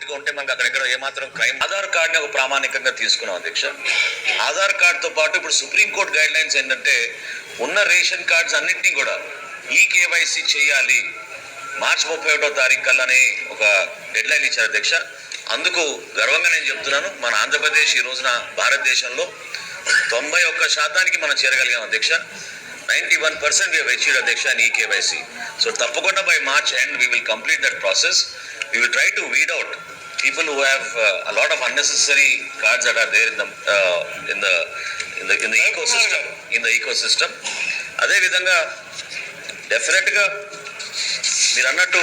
గా ఉంటే మనకు అక్కడెక్కడ ఏమాత్రం క్రైమ్ ఆధార్ కార్డ్ని ఒక ప్రామాణికంగా తీసుకున్నాం అధ్యక్ష. ఆధార్ కార్డ్తో పాటు ఇప్పుడు సుప్రీంకోర్టు గైడ్ లైన్స్ ఏంటంటే ఉన్న రేషన్ కార్డ్స్ అన్నింటినీ కూడా ఈ కేవైసీ చేయాలి. మార్చి ముప్పై ఒకటో తారీఖు కల్లానే ఒక డెడ్ లైన్ ఇచ్చారు అధ్యక్ష. అందుకు గర్వంగా నేను చెప్తున్నాను మన ఆంధ్రప్రదేశ్ ఈ రోజున భారతదేశంలో తొంభై ఒక్క శాతానికి మనం చేరగలిగాం అధ్యక్ష. Ninety one percent we achieve అధ్యక్ష అండ్ ఈకేవైసీ సో తప్పకుండా by March and we will complete that process we will try to weed out people who have uh, a lot of unnecessary cards that are there in the uh, in the in the in the ecosystem in the ecosystem. అదే విధంగా డెఫినెట్గా మీరు అన్నట్టు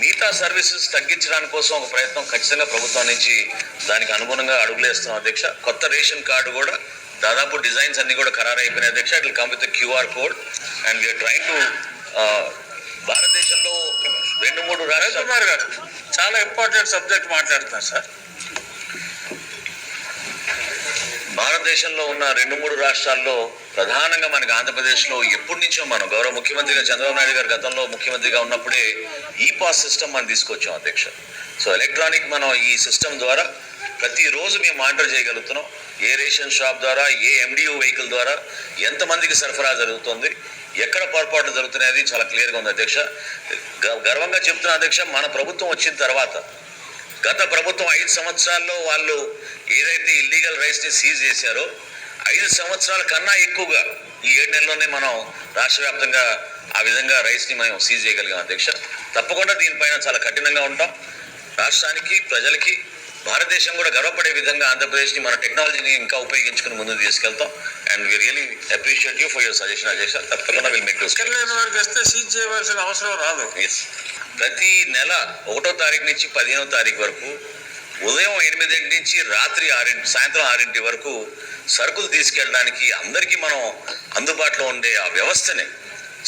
మిగతా services తగ్గించడానికి కోసం ఒక ప్రయత్నం ఖచ్చితంగా ప్రభుత్వం నుంచి దానికి అనుగుణంగా అడుగులేస్తున్నాం అధ్యక్ష కొత్త రేషన్ కార్డు కూడా దాదాపు డిజైన్స్ అన్ని కూడా ఖరారు అయిపోయినాయి అధ్యక్ష it come with QR code and we are train to భారతదేశంలో రెండు మూడు రాష్ట్రాలు కుమార్ గారు చాలా ఇంపార్టెంట్ సబ్జెక్ట్ మాట్లాడుతున్నారు సార్ భారతదేశంలో ఉన్న రెండు మూడు రాష్ట్రాల్లో ప్రధానంగా మనకి ఆంధ్రప్రదేశ్లో ఎప్పటి నుంచో మనం గౌరవ ముఖ్యమంత్రిగా చంద్రబాబు నాయుడు గారు గతంలో ముఖ్యమంత్రిగా ఉన్నప్పుడే ఈ పాస్ సిస్టమ్ మనం తీసుకొచ్చాం అధ్యక్ష. సో ఎలక్ట్రానిక్ మనం ఈ సిస్టమ్ ద్వారా ప్రతిరోజు మేము మానిటర్ చేయగలుగుతున్నాం. ఏ రేషన్ షాప్ ద్వారా ఏ ఎండియూ వెహికల్ ద్వారా ఎంతమందికి సరఫరా జరుగుతుంది ఎక్కడ పొరపాట్లు జరుగుతున్నాయి చాలా క్లియర్గా ఉంది అధ్యక్ష. గ- గర్వంగా చెప్తున్నా అధ్యక్ష మన ప్రభుత్వం వచ్చిన తర్వాత గత ప్రభుత్వం ఐదు సంవత్సరాల్లో వాళ్ళు ఏదైతే ఇల్లీగల్ రైస్ని సీజ్ చేశారో ఐదు సంవత్సరాల కన్నా ఎక్కువగా ఈ ఏడు నెలల్లోనే మనం రాష్ట్ర వ్యాప్తంగా ఆ విధంగా రైస్ని మనం సీజ్ చేయగలిగాం అధ్యక్ష. తప్పకుండా దీనిపైన చాలా కఠినంగా ఉంటాం. రాష్ట్రానికి ప్రజలకి భారతదేశం కూడా గర్వపడే విధంగా ఆంధ్రప్రదేశ్ని మన టెక్నాలజీని ఇంకా ఉపయోగించుకుని ముందుకు తీసుకెళ్తాం. And we really appreciate you for your suggestion అధ్యక్ష తప్పకుండా విల్ మేక్ వారికి వస్తే సీజ్ చేయవలసిన అవసరం రాదు. ప్రతి నెల ఒకటో తారీఖు నుంచి పదిహేనో తారీఖు వరకు ఉదయం ఎనిమిదింటి నుంచి రాత్రి ఆరింటి సాయంత్రం ఆరింటి వరకు సరుకులు తీసుకెళ్ళడానికి అందరికీ మనం అందుబాటులో ఉండే ఆ వ్యవస్థని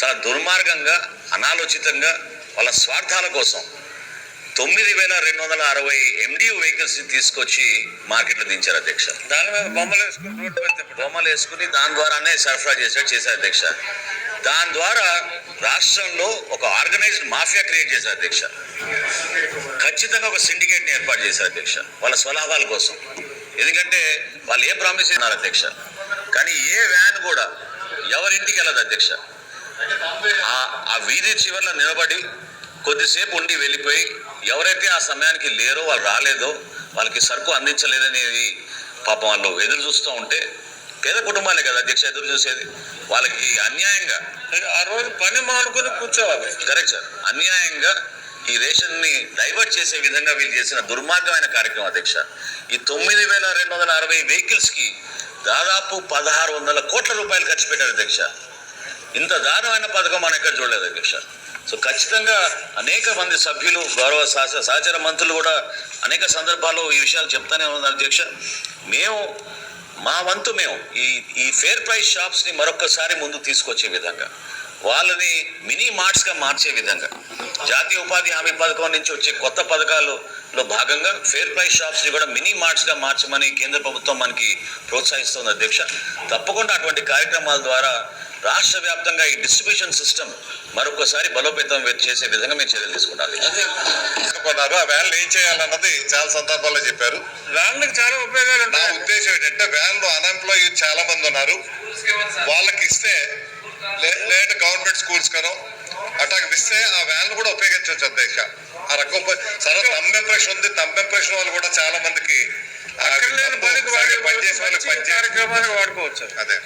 చాలా దుర్మార్గంగా అనాలోచితంగా వాళ్ళ స్వార్థాల కోసం తొమ్మిది వేల రెండు వందల అరవై ఎండియూ వెహికల్స్ తీసుకొచ్చి మార్కెట్లో దించారు అధ్యక్ష. దాని మీద బొమ్మలు వేసుకుని రోడ్డు. బొమ్మలు వేసుకుని దాని ద్వారానే సరఫరా చేశాడు చేశారు అధ్యక్ష. దాని ద్వారా రాష్ట్రంలో ఒక ఆర్గనైజ్డ్ మాఫియా క్రియేట్ చేశారు అధ్యక్ష. ఖచ్చితంగా ఒక సిండికేట్ని ఏర్పాటు చేశారు అధ్యక్ష వాళ్ళ స్వలాభాల కోసం. ఎందుకంటే వాళ్ళు ఏ ప్రామిస్ ఇస్తున్నారు అధ్యక్ష? కానీ ఏ వ్యాన్ కూడా ఎవరింటికి వెళ్ళదు అధ్యక్ష. ఆ వీధి చివరిలో నిలబడి కొద్దిసేపు ఉండి వెళ్ళిపోయి ఎవరైతే ఆ సమయానికి లేరో వాళ్ళు రాలేదో వాళ్ళకి సరుకు అందించలేదనేది పాపం వాళ్ళు ఎదురు చూస్తూ ఉంటే పేద కుటుంబాలే కదా అధ్యక్ష ఎదురు చూసేది. వాళ్ళకి అన్యాయంగా ఆ రోజు పని మానుకుని కూర్చోవాలి. Correct sir. అన్యాయంగా ఈ రేషన్ని డైవర్ట్ చేసే విధంగా వీళ్ళు చేసిన దుర్మార్గమైన కార్యక్రమం అధ్యక్ష ఈ తొమ్మిది వేల రెండు వందల అరవై వెహికల్స్కి దాదాపు పదహారు వందల కోట్ల రూపాయలు ఖర్చు పెట్టారు అధ్యక్ష ఇంత దారుణమైన పథకం మనం ఎక్కడ చూడలేదు అధ్యక్ష సో ఖచ్చితంగా అనేక మంది సభ్యులు గౌరవ సహచ సహచర మంత్రులు కూడా అనేక సందర్భాల్లో ఈ విషయాలు చెప్తానే ఉన్నారు అధ్యక్ష. మేము మా వంతు మేము ఈ ఈ ఫేర్ ప్రైస్ షాప్స్ని మరొకసారి ముందు తీసుకొచ్చే విధంగా వాళ్ళని మినీ మార్ట్స్గా మార్చే విధంగా జాతీయ ఉపాధి హామీ పథకం నుంచి వచ్చే కొత్త పథకాలలో భాగంగా ఫేర్ ప్రైస్ షాప్స్ని కూడా మినీ మార్ట్స్గా మార్చమని కేంద్ర ప్రభుత్వం మనకి ప్రోత్సహిస్తుంది అధ్యక్ష. తప్పకుండా అటువంటి కార్యక్రమాల ద్వారా రాష్ట్ర వ్యాప్తంగా ఈ డిస్ట్రిబ్యూషన్ సిస్టమ్ మరొకసారి బలోపేతం చేసే విధంగా మేము చర్యలు అనుకున్నారు ఆ వ్యాన్లు ఏం చేయాలన్నది చాలా సందర్భాల్లో చెప్పారు. వ్యాన్లకు చాలా ఉపయోగాలు నా ఉద్దేశం ఏంటంటే వ్యాన్లు అన్ఎంప్లాయ్ చాలా మంది ఉన్నారు. వాళ్ళకి ఇస్తే లే- లేదంటే గవర్నమెంట్ స్కూల్స్ కనో అట్లాగ ఇస్తే ఆ వ్యాన్లు కూడా ఉపయోగించవచ్చు అధ్యక్ష. ఆ రకం సరే తమ్ ఇంప్రెషన్ ఉంది. తమ్ ఇంప్రెషన్ వాళ్ళు కూడా చాలా మందికి పనిచేసే వాళ్ళకి మంచి పనిచేసి వాడుకోవచ్చు. అదే.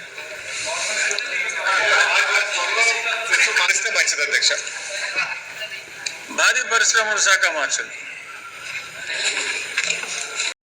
భారీ పరిశ్రమల శాఖ మార్చండి